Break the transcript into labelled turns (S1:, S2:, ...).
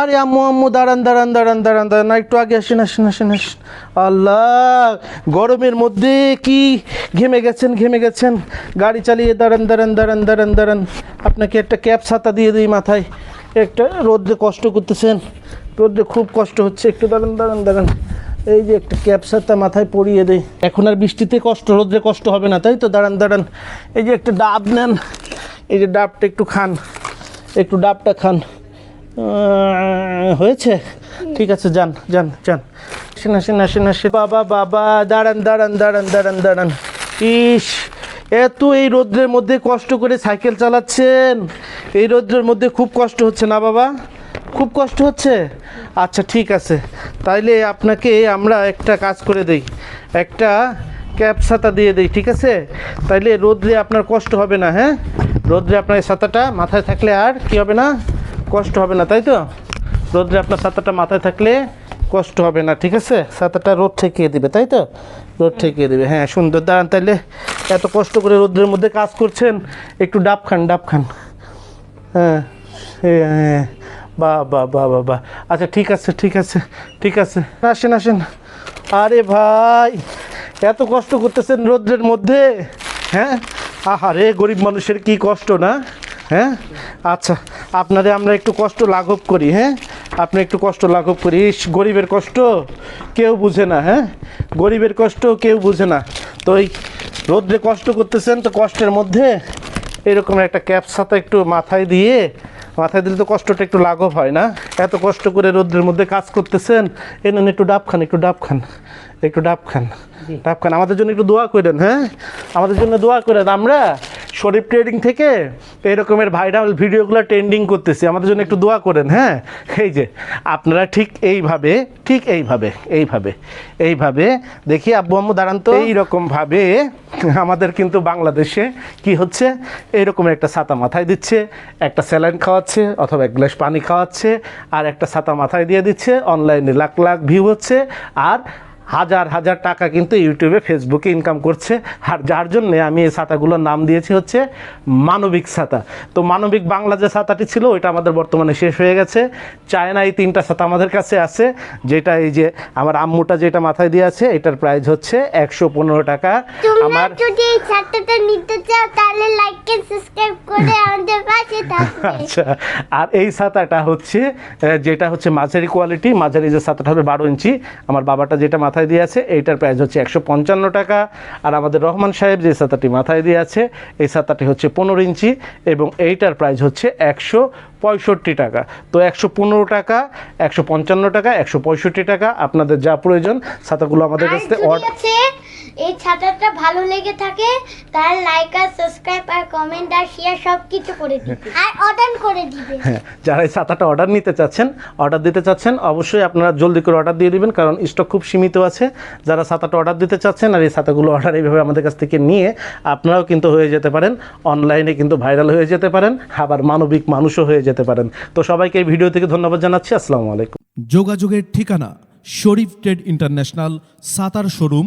S1: আরে আম্মু আম্মু, দাঁড়ান দাঁড়ান দাঁড়ান দাঁড়ান দাঁড়ান একটু আগে আসেন আসেন আসেন আসেন। আল্লাহ, গরমের মধ্যে কি ঘেমে গেছেন ঘেমে গেছেন? গাড়ি চালিয়ে দাঁড়ান দাঁড়ান দাঁড়ান দাঁড়ান দাঁড়ান। আপনাকে একটা ক্যাপ ছাতা দিয়ে দিই মাথায়। একটা রোদ্রে কষ্ট করতেছেন। রোদ্রে খুব কষ্ট হচ্ছে। একটু দাঁড়ান দাঁড়ান দাঁড়ান। এই যে একটা ক্যাপ ছাতা মাথায় পরিয়ে দেয় এখন আর বৃষ্টিতে কষ্ট রোদ্রে কষ্ট হবে না, তাই তো? দাঁড়ান দাঁড়ান। এই যে একটা ডাব নেন। এই যে ডাবটা একটু খান। একটু ডাবটা খান। হয়েছে। ঠিক আছে, যান যান যান। আসেন আসেন আসেন আসেন বাবা বাবা, দাঁড়ান দাঁড়ান দাঁড়ান দাঁড়ান দাঁড়ান। ইস, এত এই রোদ্রের মধ্যে কষ্ট করে সাইকেল চালাচ্ছেন। এই রোদ্রের মধ্যে খুব কষ্ট হচ্ছে না বাবা? খুব কষ্ট হচ্ছে? আচ্ছা ঠিক আছে। তাইলে আপনাকে আমরা একটা কাজ করে দেই। একটা ক্যাপ ছাতা দিয়ে দিই, ঠিক আছে? তাইলে রোদ্রে আপনার কষ্ট হবে না হ্যাঁ? রোদ্রে আপনার ছাতাটা মাথায় থাকলে আর কি হবে না? কষ্ট হবে না তাই তো? রোদ্রে আপনার ছাতাটা মাথায় থাকলে কষ্ট হবে না ঠিক আছে? ছাতাটা রোদ ঠেকিয়ে দিবে তাই তো? রোদ ঠেকিয়ে দিবে হ্যাঁ সুন্দর। দাঁড়ান তাইলে এত কষ্ট করে রোদ্রের মধ্যে কাজ করছেন একটু ডাব খান ডাব খান। হ্যাঁ হ্যাঁ, হ্যাঁ বা বা বা বা বা। আচ্ছা ঠিক আছে ঠিক আছে ঠিক আছে। আসেন আসেন। আরে ভাই এত কষ্ট করতেছেন রোদ্রের মধ্যে হ্যাঁ? আহারে গরিব মানুষের কি কষ্ট না? হ্যাঁ? আচ্ছা আপনাদের আমরা একটু কষ্ট লাঘব করি হ্যাঁ? আপনি একটু কষ্ট লাঘব করি। ইস, গরিবের কষ্ট কেউ বুঝে না হ্যাঁ? গরিবের কষ্ট কেউ বুঝে না। তো এই রোদ্রে কষ্ট করতেছেন তো কষ্টের মধ্যে এরকম একটা ক্যাপ ছাতা একটু মাথায় দিয়ে মাথায় দিলে তো কষ্টটা একটু লাঘব হয় না? এত কষ্ট করে রোদ্রের মধ্যে কাজ করতেছেন এ নেন একটু ডাব খান একটু ডাব খান একটু ডাব খান ডাব খান। আমাদের জন্য একটু দোয়া করেন হ্যাঁ? আমাদের জন্য দোয়া করেন। আমরা শরীফ ট্রেডিং থেকে এরকমের ভাইরাল ভিডিওগুলো ট্রেন্ডিং করতেছি। আমাদের জন্য একটু দোয়া করেন হ্যাঁ? এই যে, আপনারা ঠিক এইভাবে ঠিক এইভাবে এইভাবে এইভাবে দেখি আব্বু আম্মু দাঁড়ান তো। এইরকমভাবে আমাদের কিন্তু বাংলাদেশে কি হচ্ছে? এইরকম একটা ছাতা মাথায় দিচ্ছে, একটা স্যালাইন খাওয়াচ্ছে, অথবা এক গ্লাস পানি খাওয়াচ্ছে, আর একটা ছাতা মাথায় দিয়ে দিচ্ছে অনলাইনে লাখ লাখ ভিউ হচ্ছে, আর হাজার হাজার টাকা কিন্তু ইউটিউবে ফেসবুকে ইনকাম করছে। আর যার জন্যে আমি এই ছাতাগুলোর নাম দিয়েছি হচ্ছে মানবিক ছাতা। তো মানবিক বাংলা যে ছাতাটি ছিল ওইটা আমাদের বর্তমানে শেষ হয়ে গেছে। চায়না এই তিনটা ছাতা আমাদের কাছে আছে যেটা এই যে আমার আম্মুটা যেটা মাথায় দিয়ে আছে এটার প্রাইস হচ্ছে একশো পনেরো টাকা। আমার
S2: যদি এই নিতে চাও তাহলে লাইক সাবস্ক্রাইব করে আমাদের
S1: আচ্ছা আর এই ছাতাটা হচ্ছে যেটা হচ্ছে মাঝারি কোয়ালিটি মাঝারি যে ছাতাটা হবে বারো ইঞ্চি আমার বাবাটা যেটা মাথায় দিয়ে আছে এইটার প্রাইস হচ্ছে একশো পঞ্চান্ন টাকা। আর আমাদের রহমান সাহেব যে ছাতাটি মাথায় দিয়ে আছে এই ছাতাটি হচ্ছে পনেরো ইঞ্চি এবং এইটার প্রাইস হচ্ছে একশো পঁয়ষট্টি টাকা। তো একশো পনেরো টাকা একশো পঞ্চান্ন টাকা একশো পঁয়ষট্টি টাকা আপনাদের যা প্রয়োজন ছাতাগুলো আমাদের কাছ থেকে
S2: এই ছাতাটা ভালো লেগে থাকে তাহলে লাইক আর সাবস্ক্রাইব আর কমেন্ট আর শেয়ার সব কিছু করে দিবে। আর অর্ডার করে দিবে।
S1: হ্যাঁ যারা এই ছাতাটা অর্ডার নিতে চাচ্ছেন অর্ডার দিতে চাচ্ছেন অবশ্যই আপনারা জলদি করে অর্ডার দিয়ে দিবেন কারণ স্টক খুব সীমিত আছে। যারা ছাতাটা অর্ডার দিতে চাচ্ছেন আর এই ছাতাগুলো অর্ডার এইভাবে আমাদের কাছ থেকে নিয়ে আপনারাও কিন্তু হয়ে যেতে পারেন অনলাইনে কিন্তু ভাইরাল হয়ে যেতে পারেন আবার মানবিক মানুষও হয়ে যেতে পারেন। তো সবাইকে এই ভিডিও থেকে ধন্যবাদ জানাচ্ছি আসসালামু আলাইকুম।
S3: যোগাযোগের ঠিকানা শরীফ ট্রেড ইন্টারন্যাশনাল সাতার শোরুম